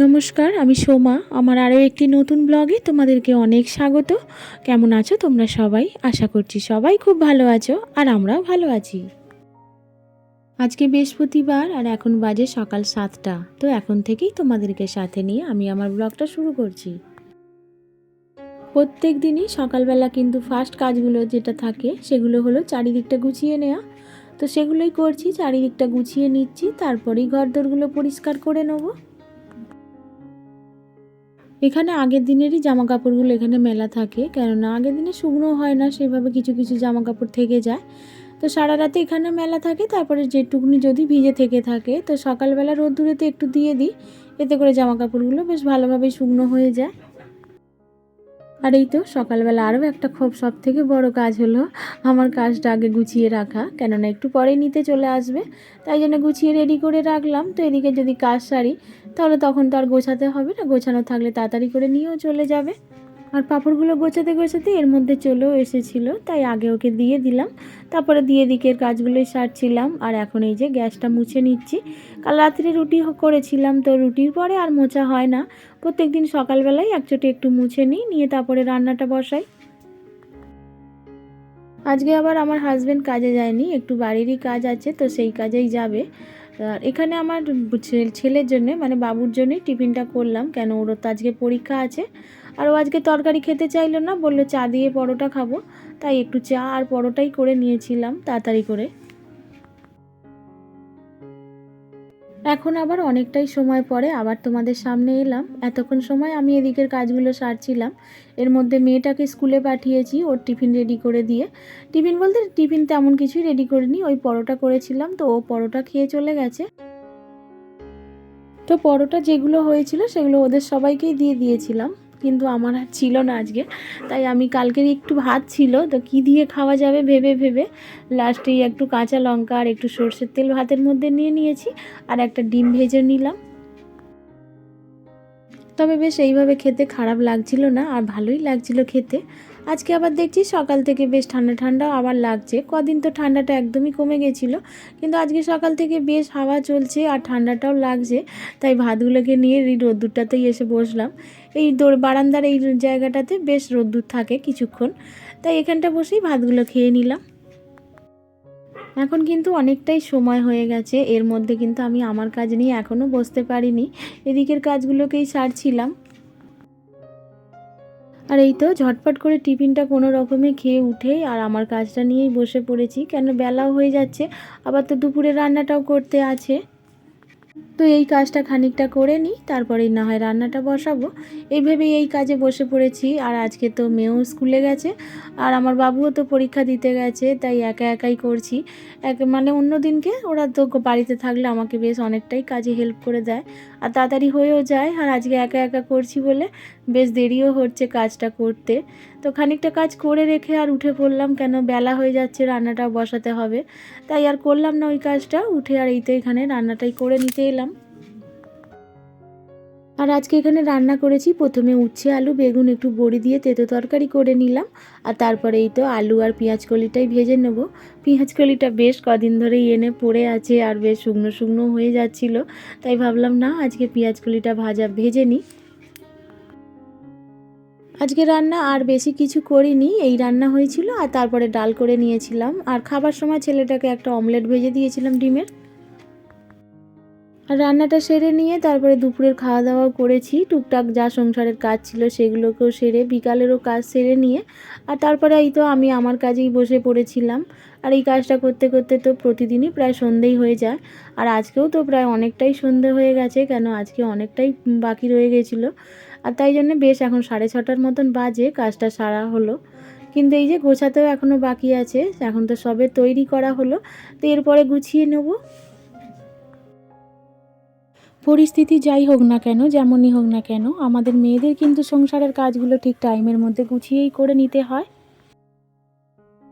নমস্কার, আমি সোমা। আমার আরও একটি নতুন ব্লগে তোমাদেরকে অনেক স্বাগত। কেমন আছো তোমরা সবাই? আশা করছি সবাই খুব ভালো আছো আর আমরাও ভালো আছি। আজকে বৃহস্পতিবার আর এখন বাজে সকাল সাতটা। তো এখন থেকেই তোমাদেরকে সাথে নিয়ে আমি আমার ব্লগটা শুরু করছি। প্রত্যেক দিনই সকালবেলা কিন্তু ফার্স্ট কাজগুলো যেটা থাকে, সেগুলো হলো চারিদিকটা গুছিয়ে নেওয়া তো সেগুলোই করছি, চারিদিকটা গুছিয়ে নিচ্ছি, তারপরেই ঘরদোরগুলো পরিষ্কার করে নেব। এখানে আগের দিনেরই জামা কাপড়গুলো এখানে মেলা থাকে, কেননা আগের দিনে শুকনো হয় না, সেভাবে কিছু কিছু জামা কাপড় থেকে যায়। তো সারা রাতে এখানে মেলা থাকে, তারপরে যেটুকুনি যদি ভিজে থেকে থাকে, তো সকালবেলা রোদ্দুরেতে একটু দিয়ে দিই, এতে করে জামা কাপড়গুলো বেশ ভালোভাবেই শুকনো হয়ে যায়। আর এই তো সকালবেলা আরও একটা খুব সব থেকে বড় কাজ হলো আমার কাজটা আগে গুছিয়ে রাখা, কেননা একটু পরেই নিতে চলে আসবে। তাই জন্য গুছিয়ে রেডি করে রাখলাম। তো এদিকে যদি কাজ সারি, তাহলে তখন তো আর গোছাতে হবে না। গোছানো থাকলে তাড়াতাড়ি করে নিয়েও চলে যাবে। আর পাঁপড়গুলো গোছাতে গোছাতে এর মধ্যে চলেও এসেছিল, তাই আগে ওকে দিয়ে দিলাম। তারপরে দিয়ে দিকের কাজগুলোই সারছিলাম, আর এখন এই যে গ্যাসটা মুছে নিচ্ছি। কাল রাত্রে রুটি করেছিলাম, তো রুটির পরে আর মোছা হয় না। প্রত্যেক দিন সকালবেলায় একচোটে একটু মুছে নিই, নিয়ে তারপরে রান্নাটা বসাই। আজকে আবার আমার হাজব্যান্ড কাজে যায়নি, একটু বাড়িরই কাজ আছে, তো সেই কাজেই যাবে। আর এখানে আমার ছেলের জন্য মানে বাবুর জন্যই টিফিনটা করলাম, কেন ওরও তো আজকে পরীক্ষা আছে। আর ও আজকে তরকারি খেতে চাইলো না, বলল চা দিয়ে পরোটা খাব। তাই একটু চা আর পরোটাই করে নিয়েছিলাম, তাড়াতাড়ি করে। এখন আবার অনেকটাই সময় পরে, আবার তোমাদের সামনে এলাম। এতক্ষণ সময় আমি এদিকের কাজগুলো সারছিলাম। এর মধ্যে মেয়েটাকে স্কুলে পাঠিয়েছি, ওর টিফিন রেডি করে দিয়ে। টিফিন বলতে টিফিন তেমন কিছুই রেডি করিনি, ওই পরোটা করেছিলাম। তো ও পরোটা খেয়ে চলে গেছে। তো পরোটা যেগুলো হয়েছিল, সেগুলো ওদের সবাইকেই দিয়ে দিয়েছিলাম। কিন্তু আমার আর ছিল না আজকে। তাই আমি কালকের একটু ভাত ছিল, তো কি দিয়ে খাওয়া যাবে ভেবে ভেবে লাস্টেই একটু কাঁচা লঙ্কা আর একটু সর্ষের তেল ভাতের মধ্যে নিয়ে নিয়েছি, আর একটা ডিম ভেজে নিলাম। তবে বেশ এইভাবে খেতে খারাপ লাগছিল না আর ভালোই লাগছিল খেতে। আজকে আবার দেখছি সকাল থেকে বেশ ঠান্ডা ঠান্ডা আবার লাগছে। কদিন তো ঠান্ডাটা একদমই কমে গেছিল, কিন্তু আজকে সকাল থেকে বেশ হাওয়া চলছে আর ঠান্ডাটাও লাগছে, তাই ভাতগুলোকে নিয়ে এই রোদ্দুরটাতেই এসে বসলাম। এই দোর বারান্দার এই জায়গাটাতে বেশ রোদ্দুর থাকে কিছুক্ষণ, তাই এখানটা বসেই ভাতগুলো খেয়ে নিলাম। এখন কিন্তু অনেকটাই সময় হয়ে গেছে। এর মধ্যে কিন্তু আমি আমার কাজ নিয়ে এখনও বসতে পারিনি। এদিকের কাজগুলোকেই সারছিলাম। আর এই তো ঝটপট করে টিফিনটা কোনো রকমে খেয়ে উঠে আর আমার কাজটা নিয়েই বসে পড়েছি। কেন বেলাও হয়ে যাচ্ছে, আবার তো দুপুরে রান্নাটাও করতে আছে। তো এই কাজটা খানিকটা করে নিই তারপরেই না হয় রান্নাটা বসাবো। এইভাবেই এই কাজে বসে পড়েছি, আর আজকে তো মেয়েও স্কুলে গেছে, আর আমার বাবুও তো পরীক্ষা দিতে গেছে, তাই একা একাই করছি। এক মানে অন্য দিনকে ওরা তো বাড়িতে থাকলে আমাকে বেশ অনেকটাই কাজে হেল্প করে দেয়, আর তাড়াতাড়ি হয়েও যায়, আর আজকে একা একা করছি বলে বেশ দেরিও হচ্ছে কাজটা করতে। তো খানিকটা কাজ করে রেখে আর উঠে পড়লাম, কেন বেলা হয়ে যাচ্ছে রান্নাটা বসাতে হবে। তাই আর করলাম না ওই কাজটা, উঠে আর এইতে এখানে রান্নাটাই করে নিতে এলাম। আর আজকে এখানে রান্না করেছি। প্রথমে উচ্ছে, আলু, বেগুন একটু বড়ি দিয়ে তেতো তরকারি করে নিলাম। আর তারপরে এই তো আলু আর পেঁয়াজ কলিটাই ভেজে নেব। পেঁয়াজ কলিটা বেশ কদিন ধরেই এনে পড়ে আছে আর বেশ শুকনো শুকনো হয়ে যাচ্ছিল। তাই ভাবলাম, না, আজকে পেঁয়াজ কলিটা ভাজা ভেজে নিই। আজকে রান্না আর বেশি কিছু করিনি। এই রান্না হয়েছিল আর তারপরে ডাল করে নিয়েছিলাম। আর খাবার সময় ছেলেটাকে একটা অমলেট ভেজে দিয়েছিলাম ডিমের। রান্নাটা সেরে নিয়ে তারপরে দুপুরের খাওয়া দাওয়াও করেছি। টুকটাক যা সংসারের কাজ ছিল সেগুলোকেও সেরে বিকালেরও কাজ সেরে নিয়ে আর তারপরে এই তো আমি আমার কাজেই বসে পড়েছিলাম। আর এই কাজটা করতে করতে তো প্রতিদিনই প্রায় সন্ধেই হয়ে যায়। আর আজকেও তো প্রায় অনেকটাই সন্ধে হয়ে গেছে, কেন আজকে অনেকটাই বাকি রয়ে গেছিল। আর তাই জন্য বেশ এখন সাড়ে ছটার মতন বাজে, কাজটা সারা হলো। কিন্তু এই যে গোছাতেও এখনও বাকি আছে, এখন তো সবে তৈরি করা হলো। তো এরপরে গুছিয়ে নেব। পরিস্থিতি যাই হোক না কেন, যেমনই হোক না কেন, আমাদের মেয়েদের কিন্তু সংসারের কাজগুলো ঠিক টাইমের মধ্যে গুছিয়েই করে নিতে হয়।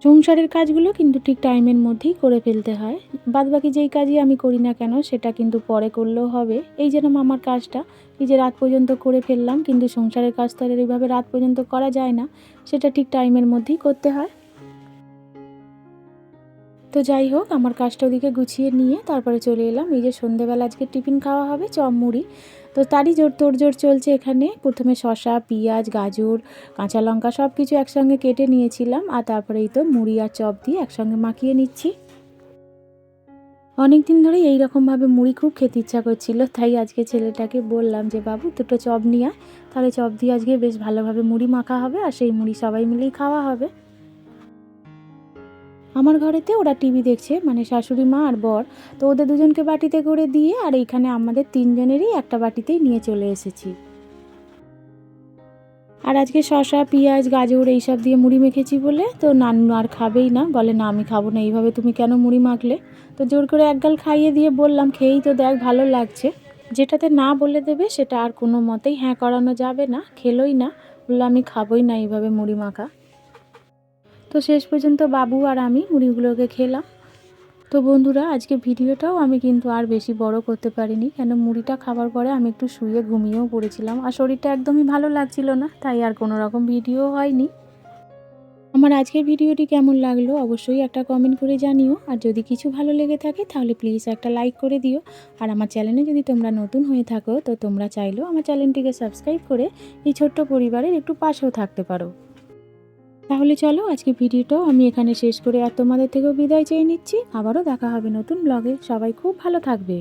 সংসারের কাজগুলো কিন্তু ঠিক টাইমের মধ্যেই করে ফেলতে হয়। বাদবাকি যেই কাজই আমি করি না কেন, সেটা কিন্তু পরে করলেও হবে। এই যেরকম আমার কাজটা, এই যে রাত পর্যন্ত করে ফেললাম, কিন্তু সংসারের কাজ তো আর এইভাবে রাত পর্যন্ত করা যায় না, সেটা ঠিক টাইমের মধ্যেই করতে হয়। তো যাই হোক, আমার কাজটা ওদিকে গুছিয়ে নিয়ে তারপরে চলে এলাম। এই যে সন্ধেবেলা আজকে টিফিন খাওয়া হবে, চপ, মুড়ি। তো তারই জোর তোড়জোড় চলছে এখানে। প্রথমে শশা পেঁয়াজ, গাজর, কাঁচা লঙ্কা সব কিছু একসঙ্গে কেটে নিয়েছিলাম। আর তারপরে এই তো মুড়ি আর চপ দিয়ে একসঙ্গে মাখিয়ে নিচ্ছি। অনেক দিন ধরেই এই রকমভাবে মুড়ি খুব খেতে ইচ্ছা করছিল, তাই আজকে ছেলেটাকে বললাম যে, বাবু, দুটো চপ নিয়ে তাহলে চপ দিয়ে আজকে বেশ ভালোভাবে মুড়ি মাখা হবে আর সেই মুড়ি সবাই মিলেই খাওয়া হবে। আমার ঘরেতে ওরা টিভি দেখছে মানে শাশুড়ি মা আর বর। তো ওদের দুজনকে বাটিতে করে দিয়ে আর এইখানে আমাদের তিনজনেরই একটা বাটিতেই নিয়ে চলে এসেছি। আর আজকে শসা, পেঁয়াজ, গাজর এইসব দিয়ে মুড়ি মেখেছি বলে তো নানু আর খাবেই না। বলে, না, আমি খাব না, এইভাবে তুমি কেন মুড়ি মাখলে? তো জোর করে একগাল খাইয়ে দিয়ে বললাম, খেয়েই তো দেখ, ভালো লাগছে। যেটাতে না বলে দেবে সেটা আর কোনো মতেই হ্যাঁ করানো যাবে না, খেলোই না। বলল, আমি খাবোই না এইভাবে মুড়ি মাখা। তো শেষ পর্যন্ত বাবু আর আমি মুড়িগুলোকে খেলাম। তো বন্ধুরা, আজকে ভিডিওটাও আমি কিন্তু আর বেশি বড় করতে পারিনি। কেন, মুড়িটা খাবার পরে আমি একটু শুয়ে ঘুমিয়েও পড়েছিলাম আর শরীরটা একদমই ভালো লাগছিল না, তাই আর কোনো রকম ভিডিও হয়নি। আমার আজকের ভিডিওটি কেমন লাগল অবশ্যই একটা কমেন্ট করে জানিও। আর যদি কিছু ভালো লেগে থাকে, তাহলে প্লিজ একটা লাইক করে দিও। আর আমার চ্যানেলে যদি তোমরা নতুন হয়ে থাকো, তো তোমরা চাইলেও আমার চ্যানেলটিকে সাবস্ক্রাইব করে এই ছোট্ট পরিবারের একটু পাশেও থাকতে পারো। তাহলে চলো আজকে ভিডিওটাও আমি এখানে শেষ করে আর তোমাদের থেকেও বিদায় চেয়ে নিচ্ছি। আবারও দেখা হবে নতুন ব্লগে সবাই খুব ভালো থাকবে।